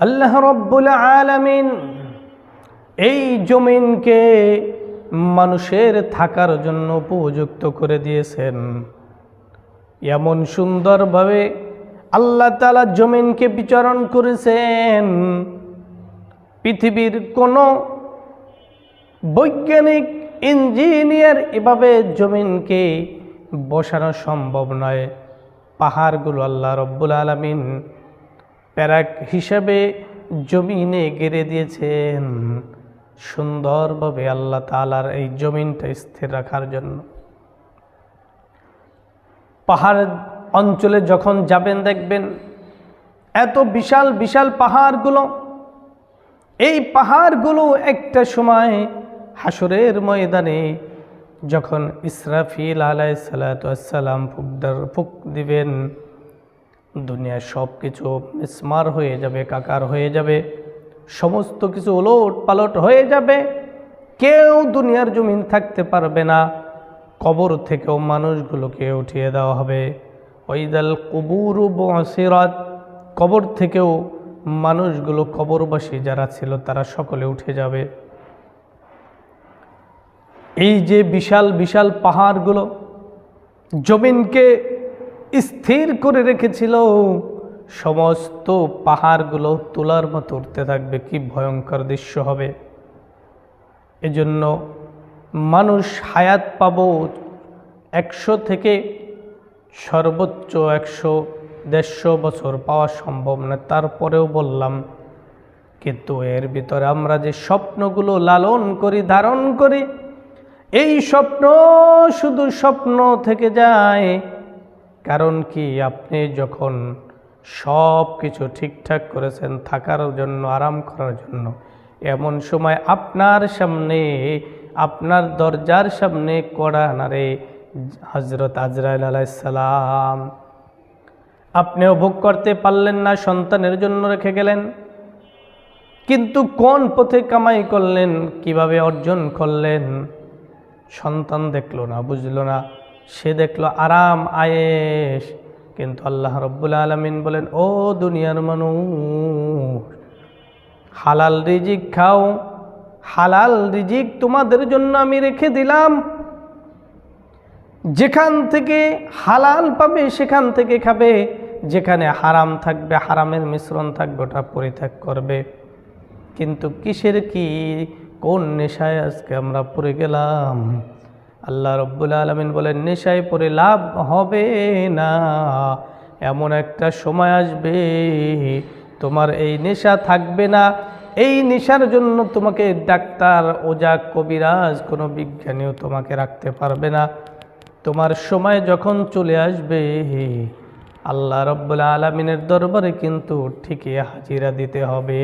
আল্লাহ রব্বুল আলামিন এই জমিনকে মানুষের থাকার জন্য উপযুক্ত করে দিয়েছেন। এমন সুন্দরভাবে আল্লাহ তালা জমিনকে বিচরণ করেছেন। পৃথিবীর কোনো বৈজ্ঞানিক, ইঞ্জিনিয়ার এভাবে জমিনকে বসানো সম্ভব নয়। পাহাড়গুলো আল্লাহ রব্বুল আলমিন প্যারাক হিসাবে জমিনে গেড়ে দিয়েছেন সুন্দরভাবে আল্লাহ তালার এই জমিনটা স্থির রাখার জন্য। পাহাড় অঞ্চলে যখন যাবেন, দেখবেন এত বিশাল বিশাল পাহাড়গুলো। এই পাহাড়গুলো একটা সময় হাসরের ময়দানে যখন ইসরাফিল আলাই সালাতাম ফুক দিবেন দুনিয়ার সব কিছু স্মার হয়ে যাবে, কাকার হয়ে যাবে, সমস্ত কিছু ওলট পালট হয়ে যাবে। কেউ দুনিয়ার জমিন থাকতে পারবে না। কবর থেকেও মানুষগুলোকে উঠিয়ে দেওয়া হবে। ওইদাল কবুরু বসিরাত। কবর থেকেও মানুষগুলো কবরবাসী যারা ছিল, তারা সকলে উঠে যাবে। এই যে বিশাল বিশাল পাহাড়গুলো, জমিনকে স্থির করে রেখেছিল। সমস্ত পাহাড়গুলো তোলার মতো উঠতে থাকবে, কি ভয়ঙ্কর দৃশ্য হবে। এজন্য মানুষ হায়াত পাব একশো থেকে সর্বোচ্চ একশো, দেড়শো বছর পাওয়া সম্ভব না। তারপরেও বললাম, কিন্তু এর ভিতরে আমরা যে স্বপ্নগুলো লালন করি, ধারণ করি, এই স্বপ্ন শুধু স্বপ্ন থেকে যায়। কারণ কি? আপনি যখন সব কিছু ঠিকঠাক করেছেন থাকার জন্য, আরাম করার জন্য, এমন সময় আপনার সামনে, আপনার দরজার সামনে কড়া নারে হজরত আজরাইল আলাইসালাম আপনিও ভোগ করতে পারলেন না, সন্তানের জন্য রেখে গেলেন। কিন্তু কোন পথে কামাই করলেন, কীভাবে অর্জন করলেন, সন্তান দেখল না, বুঝলো না। সে দেখল আরাম আয়েস কিন্তু আল্লাহ রব্বুল আলমিন বলেন, ও দুনিয়ার মানুষ, হালাল রিজিক খাও। হালাল রিজিক তোমাদের জন্য আমি রেখে দিলাম। যেখান থেকে হালাল পাবে, সেখান থেকে খাবে। যেখানে হারাম থাকবে, হারামের মিশ্রণ থাকবে, ওটা পরিত্যাগ করবে। কিন্তু কিসের কি? কোন নেশায় আজকে আমরা পড়ে গেলাম? আল্লাহ রব্বুল আলমিন বলেন, নেশায় পড়ে লাভ হবে না। এমন একটা সময় আসবে, তোমার এই নেশা থাকবে না। এই নেশার জন্য তোমাকে ডাক্তার, ওজা, কবিরাজ, কোনো বিজ্ঞানীও তোমাকে রাখতে পারবে না। তোমার সময় যখন চলে আসবে, আল্লাহ রব্বুল আলমিনের দরবারে কিন্তু ঠিকই হাজিরা দিতে হবে।